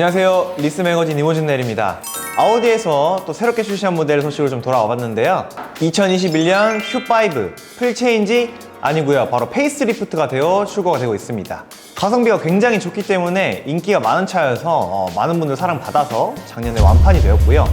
안녕하세요. 리스 매거진 이모준 넬입니다. 아우디에서 또 새롭게 출시한 모델 소식으로 좀 돌아와 봤는데요. 2021년 Q5 풀체인지 아니고요. 바로 페이스리프트가 되어 출고가 되고 있습니다. 가성비가 굉장히 좋기 때문에 인기가 많은 차여서 어, 많은 분들 사랑받아서 작년에 완판이 되었고요.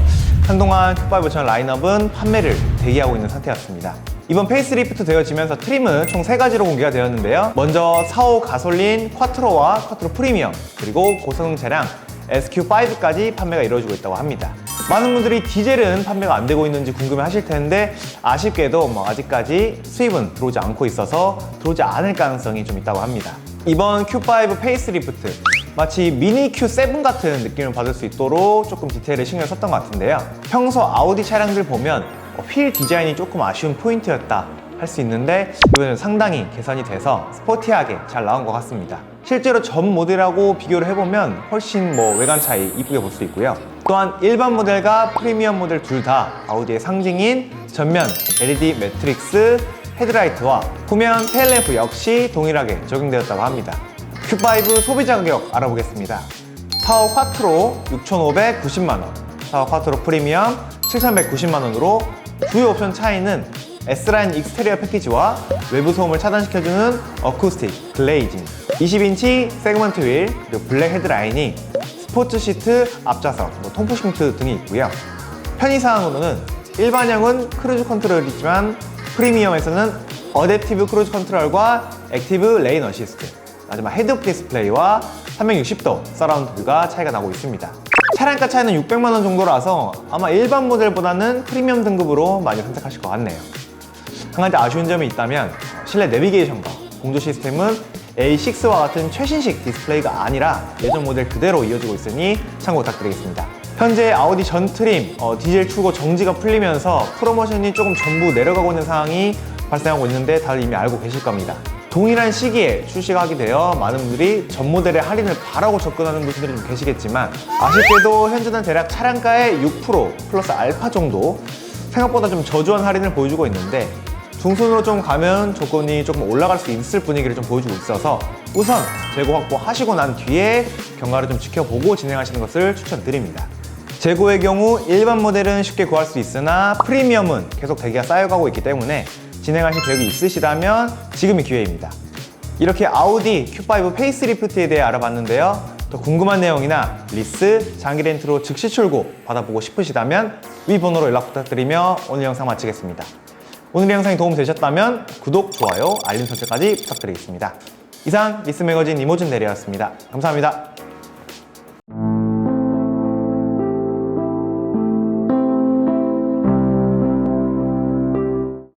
한동안 Q5 전 라인업은 판매를 대기하고 있는 상태였습니다. 이번 페이스리프트 되어지면서 트림은 총 세가지로 공개가 되었는데요. 먼저 4호 가솔린 쿼트로와 쿼트로 프리미엄, 그리고 고성능 차량 SQ5까지 판매가 이루어지고 있다고 합니다. 많은 분들이 디젤은 판매가 안 되고 있는지 궁금해 하실 텐데 아쉽게도 뭐 아직까지 수입은 들어오지 않고 있어서 들어오지 않을 가능성이 좀 있다고 합니다. 이번 Q5 페이스리프트 마치 미니 Q7 같은 느낌을 받을 수 있도록 조금 디테일에 신경을 썼던 것 같은데요. 평소 아우디 차량들 보면 어, 휠 디자인이 조금 아쉬운 포인트였다 할 수 있는데 이번에는 상당히 개선이 돼서 스포티하게 잘 나온 것 같습니다. 실제로 전 모델하고 비교를 해보면 훨씬 뭐 외관 차이 이쁘게 볼 수 있고요. 또한 일반 모델과 프리미엄 모델 둘 다 아우디의 상징인 전면 LED 매트릭스 헤드라이트와 후면 테일램프 역시 동일하게 적용되었다고 합니다. Q5 소비자 가격 알아보겠습니다. 4호 콰트로 6,590만원, 4호 콰트로 프리미엄 7,190만원으로 주요 옵션 차이는 S라인 익스테리어 패키지와 외부 소음을 차단시켜주는 어쿠스틱, 글레이징, 20인치 세그먼트 휠, 그리고 블랙 헤드라인이 스포츠 시트, 앞좌석, 뭐 통풍 시트 등이 있고요. 편의사항으로는 일반형은 크루즈 컨트롤이지만 프리미엄에서는 어댑티브 크루즈 컨트롤과 액티브 레인 어시스트, 마지막 헤드업 디스플레이와 360도 서라운드가 차이가 나고 있습니다. 차량가 차이는 600만 원 정도라서 아마 일반 모델보다는 프리미엄 등급으로 많이 선택하실 것 같네요. 한 가지 아쉬운 점이 있다면 실내 내비게이션과 공조 시스템은 A6와 같은 최신식 디스플레이가 아니라 예전 모델 그대로 이어지고 있으니 참고 부탁드리겠습니다. 현재 아우디 전 트림 어, 디젤 출고 정지가 풀리면서 프로모션이 조금 전부 내려가고 있는 상황이 발생하고 있는데 다들 이미 알고 계실 겁니다. 동일한 시기에 출시가 하게 되어 많은 분들이 전 모델의 할인을 바라고 접근하는 분들이 좀 계시겠지만 아쉽게도 현재는 대략 차량가의 6% 플러스 알파 정도 생각보다 좀 저조한 할인을 보여주고 있는데 중순으로 좀 가면 조건이 조금 올라갈 수 있을 분위기를 좀 보여주고 있어서 우선 재고 확보하시고 난 뒤에 경과를 좀 지켜보고 진행하시는 것을 추천드립니다. 재고의 경우 일반 모델은 쉽게 구할 수 있으나 프리미엄은 계속 대기가 쌓여가고 있기 때문에 진행하실 계획이 있으시다면 지금이 기회입니다. 이렇게 아우디 Q5 페이스리프트에 대해 알아봤는데요. 더 궁금한 내용이나 리스, 장기 렌트로 즉시 출고 받아보고 싶으시다면 위 번호로 연락 부탁드리며 오늘 영상 마치겠습니다. 오늘 영상이 도움되셨다면 구독, 좋아요, 알림 설정까지 부탁드리겠습니다. 이상 리스 매거진 이모준 대리였습니다. 감사합니다.